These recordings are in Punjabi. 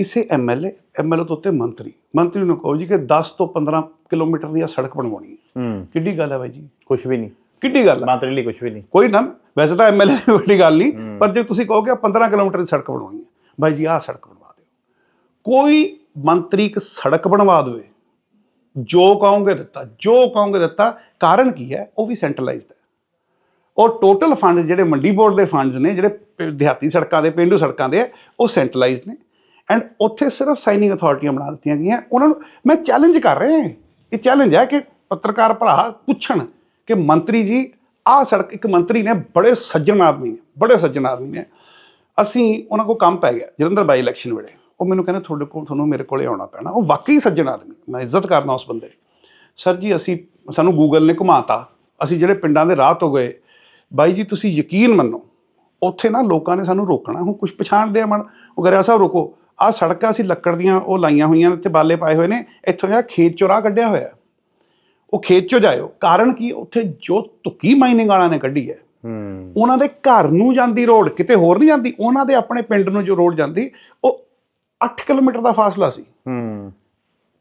ਕਿਸੇ ਐਮਐਲਏ ਐਮਐਲਏ ਤੋਂ ਉੱਤੇ ਮੰਤਰੀ। ਮੰਤਰੀ ਨੂੰ ਕਹੋ ਜੀ ਕਿ 10 ਤੋਂ 15 ਕਿਲੋਮੀਟਰ ਦੀ ਆ ਸੜਕ ਬਣਵਾਉਣੀ ਹੈ। ਹੂੰ। ਕਿੱਡੀ ਗੱਲ ਹੈ ਬਾਈ ਜੀ? ਕੁਝ ਵੀ ਨਹੀਂ। ਕਿੱਡੀ ਗੱਲ ਹੈ? ਮੰਤਰੀ ਲਈ ਕੁਝ ਵੀ ਨਹੀਂ। ਕੋਈ ਨਾ ਵੈਸੇ ਤਾਂ ਐਮਐਲਏ ਦੀ ਵੱਡੀ ਗੱਲ ਨਹੀਂ ਪਰ ਜੇ ਤੁਸੀਂ ਕਹੋਗੇ 15 ਕਿਲੋਮੀਟਰ ਦੀ ਸੜਕ ਬਣਾਉਣੀ ਹੈ ਬਾਈ ਜੀ ਆਹ ਸੜਕ ਬਣਵਾ ਦਿਓ। ਕੋਈ ਮੰਤਰੀ ਇੱਕ ਸੜਕ ਬਣਵਾ ਦੇਵੇ ਜੋ ਕਹੋਗੇ ਦਿੱਤਾ ਜੋ ਕਹੋਗੇ ਦਿੱਤਾ ਕਾਰਨ ਕੀ ਹੈ? ਉਹ ਵੀ ਸੈਂਟਰਲਾਈਜ਼ਡ ਹੈ। ਉਹ ਟੋਟਲ ਫੰਡ ਜਿਹੜੇ ਮੰਡੀ ਬੋਰਡ ਦੇ ਫੰਡਸ ਨੇ ਜਿਹੜੇ ਦਿਹਾਤੀ ਸੜਕਾਂ ਦੇ ਪਿੰਡੂ ਸੜਕਾਂ ਦੇ ਉਹ ਸੈਂਟਰਲਾਈਜ਼ਡ ਨੇ। ਐਂਡ ਉੱਥੇ ਸਿਰਫ ਸਾਈਨਿੰਗ ਅਥਾਰਟੀਆਂ ਬਣਾ ਦਿੱਤੀਆਂ ਗਈਆਂ। ਉਹਨਾਂ ਨੂੰ ਮੈਂ ਚੈਲੰਜ ਕਰ ਰਿਹਾ ਇਹ ਚੈਲੰਜ ਹੈ ਕਿ ਪੱਤਰਕਾਰ ਭਰਾ ਪੁੱਛਣ ਕਿ ਮੰਤਰੀ ਜੀ, ਆਹ ਸੜਕ ਇੱਕ ਮੰਤਰੀ ਨੇ, ਬੜੇ ਸੱਜਣ ਆਦਮੀ ਨੇ, ਬੜੇ ਸੱਜਣ ਆਦਮੀ ਨੇ। ਅਸੀਂ ਉਹਨਾਂ ਕੋਲ ਕੰਮ ਪੈ ਗਿਆ, ਜਲੰਧਰ ਬਾਈ ਇਲੈਕਸ਼ਨ ਵੇਲੇ। ਉਹ ਮੈਨੂੰ ਕਹਿੰਦੇ, ਤੁਹਾਡੇ ਕੋਲ, ਤੁਹਾਨੂੰ ਮੇਰੇ ਕੋਲੇ ਆਉਣਾ ਪੈਣਾ। ਉਹ ਵਾਕਈ ਸੱਜਣ ਆਦਮੀ ਮੈਂ ਇੱਜ਼ਤ ਕਰਦਾ ਉਸ ਬੰਦੇ ਦੀ। ਸਰ ਜੀ, ਅਸੀਂ, ਸਾਨੂੰ ਗੂਗਲ ਨੇ ਘੁਮਾਤਾ। ਅਸੀਂ ਜਿਹੜੇ ਪਿੰਡਾਂ ਦੇ ਰਾਹ ਤੋਂ ਗਏ, ਬਾਈ ਜੀ, ਤੁਸੀਂ ਯਕੀਨ ਮੰਨੋ, ਉੱਥੇ ਨਾ ਲੋਕਾਂ ਨੇ ਸਾਨੂੰ ਰੋਕਣਾ। ਹੁਣ ਕੁਝ ਪਛਾਣਦੇ ਆ ਮਨ ਉਹ ਗਰਿਆ ਸਾਹਿਬ ਰੋਕੋ। ਆਹ ਸੜਕਾਂ ਅਸੀਂ ਲੱਕੜ ਦੀਆਂ ਉਹ ਲਾਈਆਂ ਹੋਈਆਂ ਨੇ ਤੇ ਬਾਲੇ ਪਾਏ ਹੋਏ ਨੇ। ਇੱਥੋਂ ਜਿਹਾ ਖੇਤ ਚੋਂ ਰਾਹ ਕੱਢਿਆ ਹੋਇਆ। ਉਹ ਖੇਤ ਚੋਂ ਜਾਇਓ। ਕਾਰਨ ਕੀ? ਉੱਥੇ ਜੋ ਤੁੱਕੀ ਮਾਈਨਿੰਗ ਵਾਲਿਆਂ ਨੇ ਕੱਢੀ ਹੈ। ਹੂੰ। ਉਹਨਾਂ ਦੇ ਘਰ ਨੂੰ ਜਾਂਦੀ ਰੋਡ ਕਿਤੇ ਹੋਰ ਨਹੀਂ ਜਾਂਦੀ। ਉਹਨਾਂ ਦੇ ਆਪਣੇ ਪਿੰਡ ਨੂੰ ਜੋ ਰੋਡ ਜਾਂਦੀ ਉਹ 8 ਕਿਲੋਮੀਟਰ ਦਾ ਫਾਸਲਾ ਸੀ। ਹੂੰ।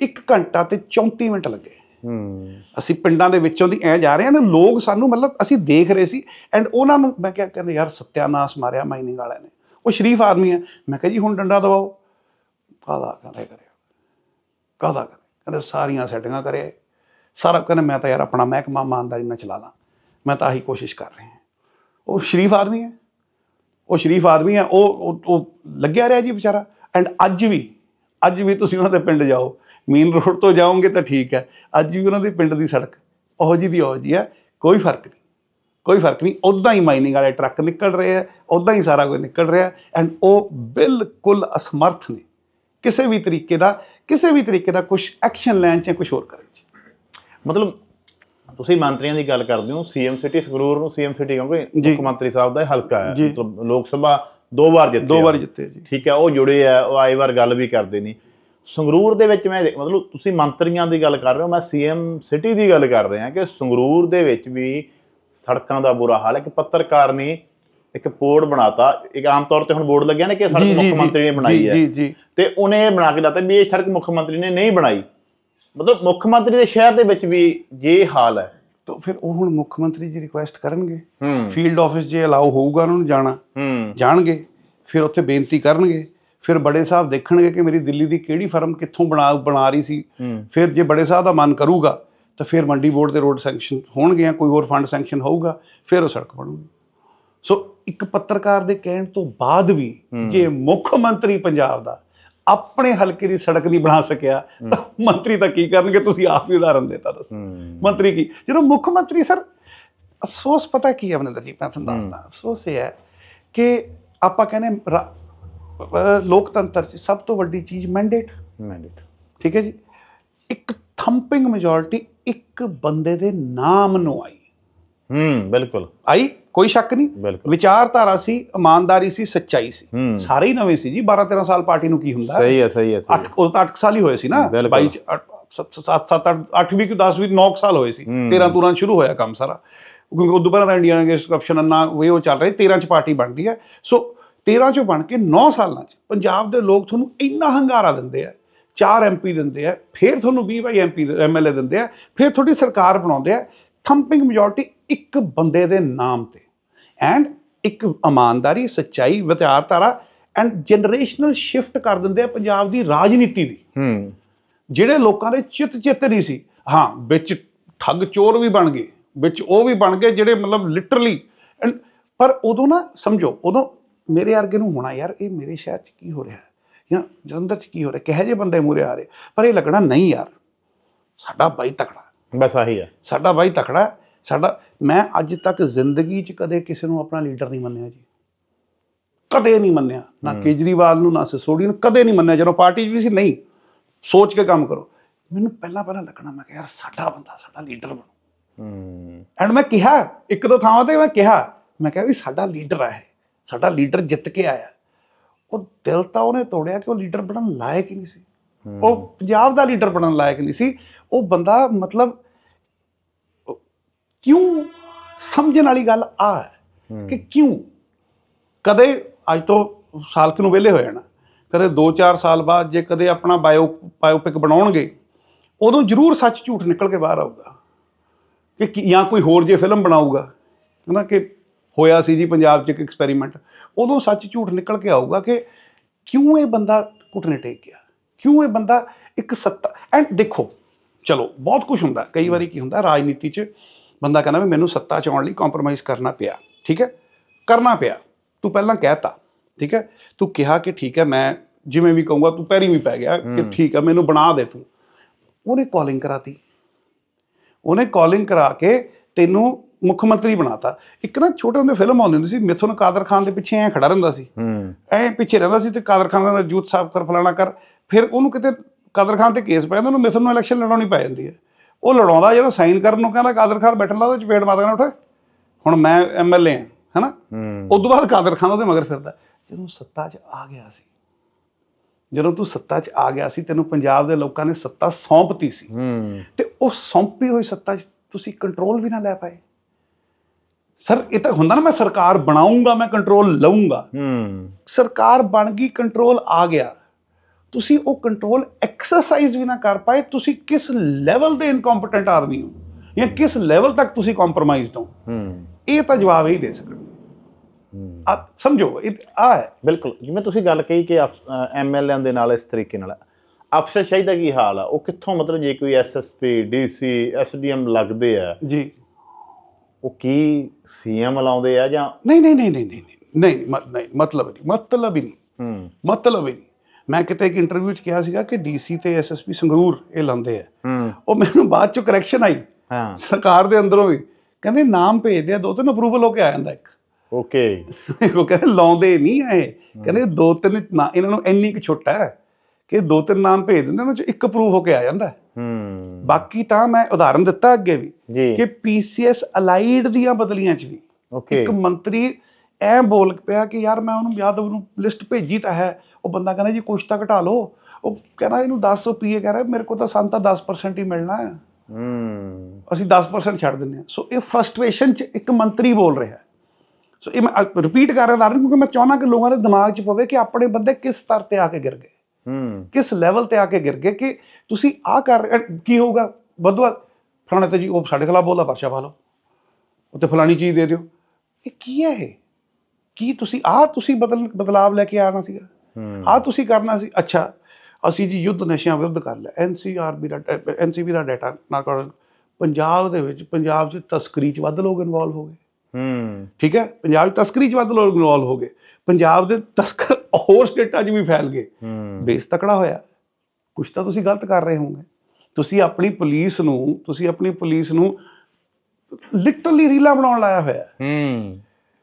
1 ਘੰਟਾ ਤੇ 34 ਮਿੰਟ ਲੱਗੇ। ਹੂੰ। ਅਸੀਂ ਪਿੰਡਾਂ ਦੇ ਵਿੱਚੋਂ ਦੀ ਐ ਜਾ ਰਹੇ ਹਾਂ ਨਾ ਲੋਕ ਸਾਨੂੰ ਮਤਲਬ ਅਸੀਂ ਦੇਖ ਰਹੇ ਸੀ। ਐਂਡ ਉਹਨਾਂ ਨੂੰ ਮੈਂ ਕਿਹਾ ਕਹਿੰਦੇ ਯਾਰ ਸਤਿਆਨਾਸ਼ ਮਾਰਿਆ ਮਾਈਨਿੰਗ ਵਾਲਿਆਂ ਨੇ। ਉਹ ਸ਼ਰੀਫ ਆਦਮੀ ਹੈ। ਮੈਂ ਕਿਹਾ ਜੀ ਹੁਣ ਡੰਡਾ ਦਵਾਓ ਕਾਹਦਾ ਕਹਿੰਦੇ ਕਰਿਆ ਕਾਹਦਾ ਕਰੇ? ਕਹਿੰਦੇ ਸਾਰੀਆਂ ਸੈਟਿੰਗਾਂ ਕਰੇ ਸਾਰਾ ਕਹਿੰਦੇ ਮੈਂ ਤਾਂ ਯਾਰ ਆਪਣਾ ਮਹਿਕਮਾ ਇਮਾਨਦਾਰੀ ਨਾਲ ਚਲਾ ਲਾਂ। ਮੈਂ ਤਾਂ ਆਹੀ ਕੋਸ਼ਿਸ਼ ਕਰ ਰਿਹਾ ਉਹ ਸ਼ਰੀਫ ਆਦਮੀ ਹੈ। ਉਹ ਸ਼ਰੀਫ ਆਦਮੀ ਹੈ। ਉਹ, ਉਹ- ਲੱਗਿਆ ਰਿਹਾ ਜੀ ਵਿਚਾਰਾ। ਐਂਡ ਅੱਜ ਵੀ ਅੱਜ ਵੀ ਤੁਸੀਂ ਉਹਨਾਂ ਦੇ ਪਿੰਡ ਜਾਓ। ਮੇਨ ਰੋਡ ਤੋਂ ਜਾਓਗੇ ਤਾਂ ਠੀਕ ਹੈ। ਅੱਜ ਵੀ ਉਹਨਾਂ ਦੇ ਪਿੰਡ ਦੀ ਸੜਕ ਉਹੋ ਜੀ ਦੀ ਉਹੋ ਜੀ ਹੈ। ਕੋਈ ਫ਼ਰਕ ਨਹੀਂ। ਕੋਈ ਫ਼ਰਕ ਨਹੀਂ। ਉਦਾਂ ਹੀ ਮਾਈਨਿੰਗ ਵਾਲੇ ਟਰੱਕ ਨਿਕਲ ਰਹੇ ਆ ਉਦਾਂ ਹੀ ਸਾਰਾ ਕੁਝ ਨਿਕਲ ਰਿਹਾ ਐਂਡ ਉਹ ਬਿਲਕੁਲ ਅਸਮਰਥ ਨੇ। ਕਿਸੇ ਵੀ ਤਰੀਕੇ ਦਾ ਕਿਸੇ ਵੀ ਤਰੀਕੇ ਦਾ ਕੁਝ ਐਕਸ਼ਨ ਲੈਣ ਚ ਕੁਝ ਹੋਰ ਕਰਨ ਚ ਮਤਲਬ ਤੁਸੀਂ ਮੰਤਰੀਆਂ ਦੀ ਗੱਲ ਕਰਦੇ ਹੋ ਸੀਐਮ ਸਿਟੀ ਸੰਗਰੂਰ ਨੂੰ ਸੀਐਮ ਸਿਟੀ ਕਿਉਂਕਿ ਜੀ। ਮੁੱਖ ਮੰਤਰੀ ਸਾਹਿਬ ਦਾ ਇਹ ਹਲਕਾ ਹੈ ਜੀ। ਮਤਲਬ ਲੋਕ ਸਭਾ ਦੋ ਵਾਰ ਜਿੱਤੇ ਦੋ। ਵਾਰ ਜਿੱਤੇ ਜੀ ਠੀਕ ਹੈ ਉਹ ਜੁੜੇ ਆ ਉਹ ਆਏ ਵਾਰ ਗੱਲ ਵੀ ਕਰਦੇ ਨੇ ਸੰਗਰੂਰ ਦੇ ਵਿੱਚ ਮੈਂ ਮਤਲਬ ਤੁਸੀਂ ਮੰਤਰੀਆਂ ਦੀ ਗੱਲ ਕਰ ਰਹੇ ਹੋ ਮੈਂ ਸੀਐਮ ਸਿਟੀ ਦੀ ਗੱਲ ਕਰ ਰਿਹਾ ਕਿ ਸੰਗਰੂਰ ਦੇ ਵਿੱਚ ਵੀ ਸੜਕਾਂ ਦਾ ਬੁਰਾ ਹਾਲ ਹੈ ਕਿ ਪੱਤਰਕਾਰ ਨੇ ਇੱਕ ਬੋਰਡ ਬਣਾਤਾ ਇੱਕ ਆਮ ਤੌਰ ਤੇ ਹੁਣ ਬੋਰਡ ਲੱਗਿਆ ਨਾ ਕਿ ਇਹ ਸੜਕ ਮੁੱਖ ਮੰਤਰੀ ਨੇ ਬਣਾਈ ਹੈ। ਜੀ ਜੀ। ਤੇ ਉਹਨੇ ਇਹ ਬਣਾ ਕੇ ਦਿੱਤਾ ਵੀ ਇਹ ਸੜਕ ਮੁੱਖ ਮੰਤਰੀ ਨੇ ਨਹੀਂ ਬਣਾਈ। ਮਤਲਬ ਮੁੱਖ ਮੰਤਰੀ ਦੇ ਸ਼ਹਿਰ ਦੇ ਵਿੱਚ ਵੀ ਜੇ ਹਾਲ ਹੈ। ਤਾਂ ਫਿਰ ਉਹ ਹੁਣ ਮੁੱਖ ਮੰਤਰੀ ਜੀ ਰਿਕੁਐਸਟ ਕਰਨਗੇ। ਫੀਲਡ ਆਫਿਸ ਜੇ ਅਲਾਉ ਹੋਊਗਾ ਉਹਨਾਂ ਨੂੰ ਜਾਣਾ ਜਾਣਗੇ। ਫਿਰ ਉੱਥੇ ਬੇਨਤੀ ਕਰਨਗੇ। ਫਿਰ ਬੜੇ ਸਾਹਿਬ ਦੇਖਣਗੇ ਕਿ ਮੇਰੀ ਦਿੱਲੀ ਦੀ ਕਿਹੜੀ ਫਰਮ ਕਿੱਥੋਂ ਬਣਾ ਬਣਾ ਰਹੀ ਸੀ। ਫਿਰ ਜੇ ਬੜੇ ਸਾਹਿਬ ਦਾ ਮਨ ਕਰੂਗਾ ਤਾਂ ਫਿਰ ਮੰਡੀ ਬੋਰਡ ਦੇ ਰੋਡ ਸੈਂਕਸ਼ਨ ਹੋਣਗੇ ਜਾਂ ਕੋਈ ਹੋਰ ਫੰਡ ਸੈਂਕਸ਼ਨ ਹੋਊਗਾ ਫਿਰ ਉਹ ਸੜਕ ਬਣੂਗੀ। ਸੋ ਇੱਕ ਪੱਤਰਕਾਰ ਦੇ ਕਹਿਣ ਤੋਂ ਬਾਅਦ ਵੀ ਜੇ ਮੁੱਖ ਮੰਤਰੀ ਪੰਜਾਬ ਦਾ ਆਪਣੇ ਹਲਕੇ ਦੀ ਸੜਕ ਨਹੀਂ ਬਣਾ ਸਕਿਆ ਤਾਂ ਮੰਤਰੀ ਤਾਂ ਕੀ ਕਰਨਗੇ? ਤੁਸੀਂ ਆਪ ਹੀ ਉਦਾਹਰਨ ਦੇਤਾ ਦੱਸੋ। ਮੰਤਰੀ ਕੀ? ਜਦੋਂ ਮੁੱਖ ਮੰਤਰੀ ਸਰ ਅਫਸੋਸ ਪਤਾ ਕੀ ਹੈ ਅਮਰਿੰਦਰ ਜੀ ਮੈਂ ਤੁਹਾਨੂੰ ਦੱਸਦਾ। ਅਫਸੋਸ ਇਹ ਹੈ ਕਿ ਆਪਾਂ ਕਹਿੰਦੇ ਲੋਕਤੰਤਰ 'ਚ ਸਭ ਤੋਂ ਵੱਡੀ ਚੀਜ਼ ਮੈਂਡੇਟ ਮੈਂਡੇਟ ਠੀਕ ਹੈ ਜੀ? ਇੱਕ ਥੰਪਿੰਗ ਮੈਜੋਰਿਟੀ ਇੱਕ ਬੰਦੇ ਦੇ ਨਾਮ ਨੂੰ ਆਈ। ਹੂੰ ਬਿਲਕੁਲ। ਆਈ? ਕੋਈ ਸ਼ੱਕ ਨਹੀਂ। ਵਿਚਾਰਧਾਰਾ ਸੀ ਇਮਾਨਦਾਰੀ ਸੀ ਸੱਚਾਈ ਸੀ। ਸਾਰੇ ਹੀ ਨਵੇਂ ਸੀ ਜੀ 12 13 ਸਾਲ ਪਾਰਟੀ ਨੂੰ ਕੀ ਹੁੰਦਾ? ਸਹੀ ਹੈ ਸਹੀ ਹੈ ਉਹ ਤਾਂ 8 ਸਾਲ ਹੀ ਹੋਏ ਸੀ ਨਾ। ਬਿਲਕੁਲ। 22 7 7 8 8 ਵੀ ਕਿ 10 ਵੀ 9 ਸਾਲ ਹੋਏ ਸੀ। ਹੂੰ। 13 ਤੁਰਾਂ ਸ਼ੁਰੂ ਹੋਇਆ ਕੰਮ ਸਾਰਾ। ਕਿਉਂਕਿ ਉਦੋਂ ਪਹਿਲਾਂ ਤਾਂ ਇੰਡੀਅਨ ਅਗੇਂਸਟ ਕਰਪਸ਼ਨ ਅੰਨਾ ਵੇ ਉਹ ਚੱਲ ਰਹੀ 13 ਚ ਪਾਰਟੀ ਬਣਦੀ ਹੈ। ਸੋ 13 ਚੋਂ ਬਣ ਕੇ 9 ਸਾਲਾਂ ਚ ਪੰਜਾਬ ਦੇ ਲੋਕ ਤੁਹਾਨੂੰ ਇੰਨਾ ਹੰਗਾਰਾ ਦਿੰਦੇ ਆ ਚਾਰ ਐਮਪੀ ਦਿੰਦੇ ਆ ਫਿਰ ਤੁਹਾਨੂੰ 20 ਬਾਈ ਐਮਪੀ ਐਮਐਲਏ ਦਿੰਦੇ ਆ ਫਿਰ ਤੁਹਾਡੀ ਸਰਕਾਰ ਬਣਾਉਂਦੇ ਆ। ਥੰਪਿੰਗ ਮੈਜੋਰਿਟੀ ਇੱਕ ਬੰਦੇ ਦੇ ਨਾਮ ਤੇ। ਐਂਡ ਇੱਕ ਇਮਾਨਦਾਰੀ ਸੱਚਾਈ ਵਿਚਾਰਧਾਰਾ ਐਂਡ ਜਨਰੇਸ਼ਨਲ ਸ਼ਿਫਟ ਕਰ ਦਿੰਦੇ ਆ ਪੰਜਾਬ ਦੀ ਰਾਜਨੀਤੀ ਦੀ। ਹੂੰ। ਜਿਹੜੇ ਲੋਕਾਂ ਦੇ ਚਿੱਤ ਚਿੱਤ ਨਹੀਂ ਸੀ ਹਾਂ ਵਿੱਚ ਠੱਗ ਚੋਰ ਵੀ ਬਣ ਗਏ ਵਿੱਚ ਉਹ ਵੀ ਬਣ ਗਏ ਜਿਹੜੇ ਮਤਲਬ ਲਿਟਰਲੀ ਪਰ ਉਦੋਂ ਨਾ ਸਮਝੋ ਉਦੋਂ ਮੇਰੇ ਵਰਗੇ ਨੂੰ ਹੋਣਾ ਯਾਰ ਇਹ ਮੇਰੇ ਸ਼ਹਿਰ 'ਚ ਕੀ ਹੋ ਰਿਹਾ? ਹੈ ਜਾਂ ਜਲੰਧਰ 'ਚ ਕੀ ਹੋ ਰਿਹਾ? ਕਿਹੋ ਜਿਹੇ ਬੰਦੇ ਮੂਰੇ ਆ ਰਹੇ? ਪਰ ਇਹ ਲੱਗਣਾ ਨਹੀਂ ਯਾਰ ਸਾਡਾ ਬਾਈ ਤਕੜਾ। ਬਸ ਆਹੀ ਹੈ ਸਾਡਾ ਬਾਈ ਤਕੜਾ। ਸਾਡਾ ਮੈਂ ਅੱਜ ਤੱਕ ਜ਼ਿੰਦਗੀ 'ਚ ਕਦੇ ਕਿਸੇ ਨੂੰ ਆਪਣਾ ਲੀਡਰ ਨਹੀਂ ਮੰਨਿਆ ਜੀ। ਕਦੇ ਨਹੀਂ ਮੰਨਿਆ। ਨਾ ਕੇਜਰੀਵਾਲ ਨੂੰ ਨਾ ਸਿਸੋੜੀ ਨੂੰ ਕਦੇ ਨਹੀਂ ਮੰਨਿਆ। ਜਦੋਂ ਪਾਰਟੀ 'ਚ ਵੀ ਸੀ ਨਹੀਂ। ਸੋਚ ਕੇ ਕੰਮ ਕਰੋ। ਮੈਨੂੰ ਪਹਿਲਾਂ ਪਹਿਲਾਂ ਲੱਗਣਾ ਮੈਂ ਕਿਹਾ ਯਾਰ ਸਾਡਾ ਬੰਦਾ ਸਾਡਾ ਲੀਡਰ ਬਣੋ। ਹੂੰ। ਐਂਡ ਮੈਂ ਕਿਹਾ ਇੱਕ ਦੋ ਥਾਵਾਂ ਤੇ ਮੈਂ ਕਿਹਾ ਮੈਂ ਕਿਹਾ ਵੀ ਸਾਡਾ ਲੀਡਰ ਆ ਇਹ। ਸਾਡਾ ਲੀਡਰ ਜਿੱਤ ਕੇ ਆਇਆ। ਉਹ ਦਿਲ ਤਾਂ ਉਹਨੇ ਤੋੜਿਆ ਕਿ ਉਹ ਲੀਡਰ ਬਣਨ ਲਾਇਕ ਹੀ ਨਹੀਂ ਸੀ। ਉਹ ਪੰਜਾਬ ਦਾ ਲੀਡਰ ਬਣਨ ਲਾਇਕ ਨਹੀਂ ਸੀ। ਉਹ ਬੰਦਾ ਮਤਲਬ ਕਿਉਂ ਸਮਝਣ ਵਾਲੀ ਗੱਲ ਆ ਹੈ ਕਿ ਕਿਉਂ? ਕਦੇ ਅੱਜ ਤੋਂ ਸਾਲ ਕੁ ਨੂੰ ਵਿਹਲੇ ਹੋ ਜਾਣਾ ਕਦੇ 2-4 ਸਾਲ ਬਾਅਦ ਜੇ ਕਦੇ ਆਪਣਾ ਬਾਇਓ ਬਾਇਓਪਿਕ ਬਣਾਉਣਗੇ ਉਦੋਂ ਜ਼ਰੂਰ ਸੱਚ ਝੂਠ ਨਿਕਲ ਕੇ ਬਾਹਰ ਆਊਗਾ। ਕਿ ਕੀ- ਜਾਂ ਕੋਈ ਹੋਰ ਜੇ ਫਿਲਮ ਬਣਾਊਗਾ ਹਨਾ ਕਿ ਹੋਇਆ ਸੀ ਜੀ ਪੰਜਾਬ 'ਚ ਇੱਕ ਐਕਸਪੈਰੀਮੈਂਟ ਉਦੋਂ ਸੱਚ ਝੂਠ ਨਿਕਲ ਕੇ ਆਊਗਾ ਕਿ ਕਿਉਂ ਇਹ ਬੰਦਾ ਘੁਟਨੇ ਟੇਕ ਗਿਆ? ਕਿਉਂ ਇਹ ਬੰਦਾ ਇੱਕ ਸੱਤਾ? ਐਂਡ ਦੇਖੋ ਚਲੋ ਬਹੁਤ ਕੁਝ ਹੁੰਦਾ ਕਈ ਵਾਰੀ ਕੀ ਹੁੰਦਾ ਰਾਜਨੀਤੀ 'ਚ ਬੰਦਾ ਕਹਿੰਦਾ ਵੀ ਮੈਨੂੰ ਸੱਤਾ 'ਚ ਆਉਣ ਲਈ ਕੰਪਰੋਮਾਈਜ਼ ਕਰਨਾ ਪਿਆ ਠੀਕ ਹੈ? ਕਰਨਾ ਪਿਆ। ਤੂੰ ਪਹਿਲਾਂ ਕਹਿਤਾ ਠੀਕ ਹੈ? ਤੂੰ ਕਿਹਾ ਕਿ ਠੀਕ ਹੈ ਮੈਂ ਜਿਵੇਂ ਵੀ ਕਹੂੰਗਾ ਤੂੰ ਪੈਰੀ ਵੀ ਪੈ ਗਿਆ ਕਿ ਠੀਕ ਹੈ ਮੈਨੂੰ ਬਣਾ ਦੇ ਤੂੰ। ਉਹਨੇ ਕਾਲਿੰਗ ਕਰਾਤੀ। ਉਹਨੇ ਕਾਲਿੰਗ ਕਰਾ ਕੇ ਤੈਨੂੰ ਮੁੱਖ ਮੰਤਰੀ ਬਣਾਤਾ। ਇੱਕ ਨਾ ਛੋਟੇ ਹੁੰਦੇ ਫਿਲਮ ਆਉਂਦੀ ਹੁੰਦੀ ਸੀ ਮਿਥੁਨ ਕਾਦਰ ਖਾਨ ਦੇ ਪਿੱਛੇ ਐ ਖੜਾ ਰਹਿੰਦਾ ਸੀ। ਐ ਪਿੱਛੇ ਰਹਿੰਦਾ ਸੀ ਤੇ ਕਾਦਰ ਖਾਨ ਦਾ ਜੂਤ ਸਾਫ਼ ਕਰ ਫਲਾਣਾ ਕਰ। ਫਿਰ ਉਹਨੂੰ ਕਿਤੇ ਕਾਦਰ ਖਾਨ ਤੇ ਕੇਸ ਪੈ ਜਾਂਦਾ ਉਹਨੂੰ ਮਿਥੁਨ ਨੂੰ ਇਲੈਕਸ਼ਨ ਲੜਾਉਣੀ ਪੈ ਜਾਂਦੀ ਹੈ। ਉਹ ਲੜਾਉਂਦਾ ਜਦੋਂ ਸਾਈਨ ਕਰਨ ਨੂੰ ਕਹਿੰਦਾ ਕਾਦਰ ਖਾਨ ਬੈਠਣ ਲਾ ਉਹਦੇ ਚਪੇੜ ਮਾਰ ਦੇਣਾ ਉੱਠ। ਹੁਣ ਮੈਂ ਐਮਐਲਏ ਹਾਂ ਹੈਨਾ? ਉਸ ਤੋਂ ਬਾਅਦ ਕਾਦਰ ਖਾਨ ਉਹਦੇ ਮਗਰ ਫਿਰਦਾ। ਜਦੋਂ ਸੱਤਾ 'ਚ ਆ ਗਿਆ ਸੀ ਜਦੋਂ ਤੂੰ ਸੱਤਾ 'ਚ ਆ ਗਿਆ ਸੀ ਤੈਨੂੰ ਪੰਜਾਬ ਦੇ ਲੋਕਾਂ ਨੇ ਸੱਤਾ ਸੌਂਪਤੀ ਸੀ। ਤੇ ਉਹ ਸੌਂਪੀ ਹੋਈ ਸੱਤਾ 'ਚ ਤੁਸੀਂ ਕੰਟਰੋਲ ਵੀ ਨਾ ਲੈ ਪਾਏ। ਸਰ ਇਹ ਤਾਂ ਹੁੰਦਾ ਨਾ ਮੈਂ ਸਰਕਾਰ ਬਣਾਉਂਗਾ ਮੈਂ ਕੰਟਰੋਲ ਲਵਾਂਗਾ ਸਰਕਾਰ ਬਣ ਗਈ ਕੰਟਰੋਲ ਆ ਗਿਆ। ਤੁਸੀਂ ਉਹ ਕੰਟਰੋਲ ਐਕਸਰਸਾਈਜ਼ ਵੀ ਨਾ ਕਰ ਪਾਏ ਤੁਸੀਂ ਕਿਸ ਲੈਵਲ ਦੇ ਇਨਕੰਪੀਟੈਂਟ ਆਦਮੀ ਹੋ? ਜਾਂ ਕਿਸ ਲੈਵਲ ਤੱਕ ਤੁਸੀਂ ਕੰਪਰੋਮਾਈਜ਼ਡ ਹੋ? ਹੂੰ। ਇਹ ਤਾਂ ਜਵਾਬ ਹੀ ਦੇ ਸਕਣ ਹੂੰ। ਆ ਸਮਝੋ ਇਹ ਆ ਹੈ। ਬਿਲਕੁਲ। ਜਿਵੇਂ ਤੁਸੀਂ ਗੱਲ ਕਹੀ ਕਿ ਐਮਐਲਏਆਂ ਦੇ ਨਾਲ ਇਸ ਤਰੀਕੇ ਨਾਲ। ਅਫਸਰਸ਼ਾਹੀ ਦਾ ਕੀ ਹਾਲ ਆ? ਉਹ ਕਿੱਥੋਂ ਮਤਲਬ ਜੇ ਕੋਈ ਐਸਐਸਪੀ ਡੀਸੀ ਐਸਡੀਐਮ ਲੱਗਦੇ ਆ ਜੀ। ਉਹ ਕੀ ਸੀਐਮ ਲਾਉਂਦੇ ਆ ਜਾਂ ਨਹੀਂ ਨਹੀਂ ਨਹੀਂ ਨਹੀਂ ਨਹੀਂ ਨਹੀਂ, ਮਤਲਬ ਨਹੀਂ ਮਤਲਬ ਹੀ ਨਹੀਂ। ਹੂੰ। ਮਤਲਬ ਹੀ ਨਹੀਂ। ਮੈਂ ਕਿਤੇ ਇੱਕ ਇੰਟਰਵਿਊ 'ਚ ਕਿਹਾ ਸੀਗਾ ਕਿ ਡੀਸੀ ਤੇ ਐਸਐਸਪੀ ਸੰਗਰੂਰ ਇਹ ਲਾਉਂਦੇ ਆ। ਉਹ ਮੈਨੂੰ ਬਾਅਦ 'ਚੋਂ ਕਰੈਕਸ਼ਨ ਆਈ। ਹਾਂ। ਸਰਕਾਰ ਦੇ ਅੰਦਰੋਂ ਵੀ। ਕਹਿੰਦੇ ਨਾਮ ਭੇਜਦੇ ਆ ਦੋ ਤਿੰਨ ਅਪਰੂਵਲ ਹੋ ਕੇ ਆ ਜਾਂਦਾ ਇੱਕ। ਓਕੇ। ਉਹ ਕਹਿੰਦੇ ਲਾਉਂਦੇ ਨਹੀਂ ਇਹ। ਕਹਿੰਦੇ ਦੋ ਤਿੰਨ ਇਹਨਾਂ ਨੂੰ ਇੰਨੀ ਕੁ ਛੁੱਟ ਹੈ ਕਿ ਦੋ ਤਿੰਨ ਨਾਮ ਭੇਜ ਦਿੰਦੇ ਉਹਨਾਂ 'ਚ ਇੱਕ ਅਪਰੂਵ ਹੋ ਕੇ ਆ ਜਾਂਦਾ। ਹੈ। ਬਾਕੀ ਤਾਂ ਮੈਂ ਉਦਾਹਰਨ ਦਿੱਤਾ ਅੱਗੇ ਵੀ ਕਿ ਪੀਸੀਐਸ ਅਲਾਈਡ ਦੀਆਂ ਬਦਲੀਆਂ 'ਚ ਵੀ ਇੱਕ ਮੰਤਰੀ ਐ ਬੋਲ ਪਿਆ ਕਿ ਯਾਰ ਮੈਂ ਉਹਨੂੰ ਯਾਦਵ ਨੂੰ ਲਿਸਟ ਭੇਜੀ ਤਾਂ ਹੈ ਉਹ ਬੰਦਾ ਕਹਿੰਦਾ ਜੀ ਕੁਛ ਤਾਂ ਘਟਾ ਲਓ। ਉਹ ਕਹਿੰਦਾ ਇਹਨੂੰ 10 ਪੀਏ ਕਹਿ ਰਿਹਾ ਮੇਰੇ ਕੋਲ ਤਾਂ ਸਾਨੂੰ ਤਾਂ 10% ਹੀ ਮਿਲਣਾ ਹੈ। ਹੂੰ। ਅਸੀਂ 10% ਛੱਡ ਦਿੰਦੇ ਹਾਂ। ਸੋ ਇਹ ਫਰਸਟ੍ਰੇਸ਼ਨ 'ਚ ਇੱਕ ਮੰਤਰੀ ਬੋਲ ਰਿਹਾ ਹੈ। ਸੋ ਇਹ ਮੈਂ ਰਿਪੀਟ ਕਰ ਰਿਹਾ ਕਿਉਂਕਿ ਮੈਂ ਚਾਹੁੰਦਾ ਕਿ ਲੋਕਾਂ ਦੇ ਦਿਮਾਗ 'ਚ ਪਵੇ ਕਿ ਆਪਣੇ ਬੰਦੇ ਕਿਸ ਸਤਰ ਤੇ ਆ ਕੇ ਗਿਰ ਗਏ। ਹੂੰ। ਕਿਸ ਲੈਵਲ ਤੇ ਆ ਕੇ ਗਿਰ ਗਏ ਕਿ ਤੁਸੀਂ ਆ ਕਰ ਕੀ ਹੋਊਗਾ? ਬਦਵਾ ਫਲਾਣੇ ਤੇ ਜੀ ਉਹ ਸਾਡੇ ਖਿਲਾਫ ਬੋਲਦਾ ਪਰਚਾ ਪਾ ਲਓ। ਉੱਤੇ ਫਲਾਣੀ ਚੀਜ਼ ਦੇ ਦਿਓ। ਇਹ ਕੀ ਹੈ ਇਹ? ਕੀ ਤੁਸੀਂ ਆ ਤੁਸੀਂ ਬਦਲ ਬਦਲਾਵ ਲੈ ਕੇ ਆਣਾ ਸੀਗਾ? ਆ ਤੁਸੀਂ ਕਰਨਾ ਸੀ। ਅੱਛਾ ਅਸੀਂ ਜੀ ਯੁੱਧ ਨਸ਼ਿਆਂ ਵਿਰੁੱਧ ਕਰ ਲਿਆ। ਐਨਸੀਆਰਬੀ ਦਾ ਐਨਸੀਬੀ ਦਾ ਡਾਟਾ ਨਾ ਪੰਜਾਬ ਦੇ ਵਿੱਚ ਪੰਜਾਬ 'ਚ ਤਸਕਰੀ 'ਚ ਵੱਧ ਲੋਕ ਇਨਵੋਲਵ ਹੋ ਗਏ। ਹੂੰ। ਠੀਕ ਹੈ? ਪੰਜਾਬ 'ਚ ਤਸਕਰੀ 'ਚ ਵੱਧ ਲੋਕ ਇਨਵੋਲਵ ਹੋ ਗਏ। ਪੰਜਾਬ ਦੇ ਤਸਕਰ ਹੋਰ ਸਟੇਟਾਂ 'ਚ ਵੀ ਫੈਲ ਗਏ। ਹੂੰ। ਬੇਸ ਤਕੜਾ ਹੋਇਆ। ਕੁਝ ਤਾਂ ਤੁਸੀਂ ਗਲਤ ਕਰ ਰਹੇ ਹੋਵੋਗੇ। ਤੁਸੀਂ ਆਪਣੀ ਪੁਲਿਸ ਨੂੰ ਤੁਸੀਂ ਆਪਣੀ ਪੁਲਿਸ ਨੂੰ ਲਿਟਰਲੀ ਰੀਲਾ ਬਣਾਉਣ ਲਾਇਆ ਹੋਇਆ। ਹੂੰ।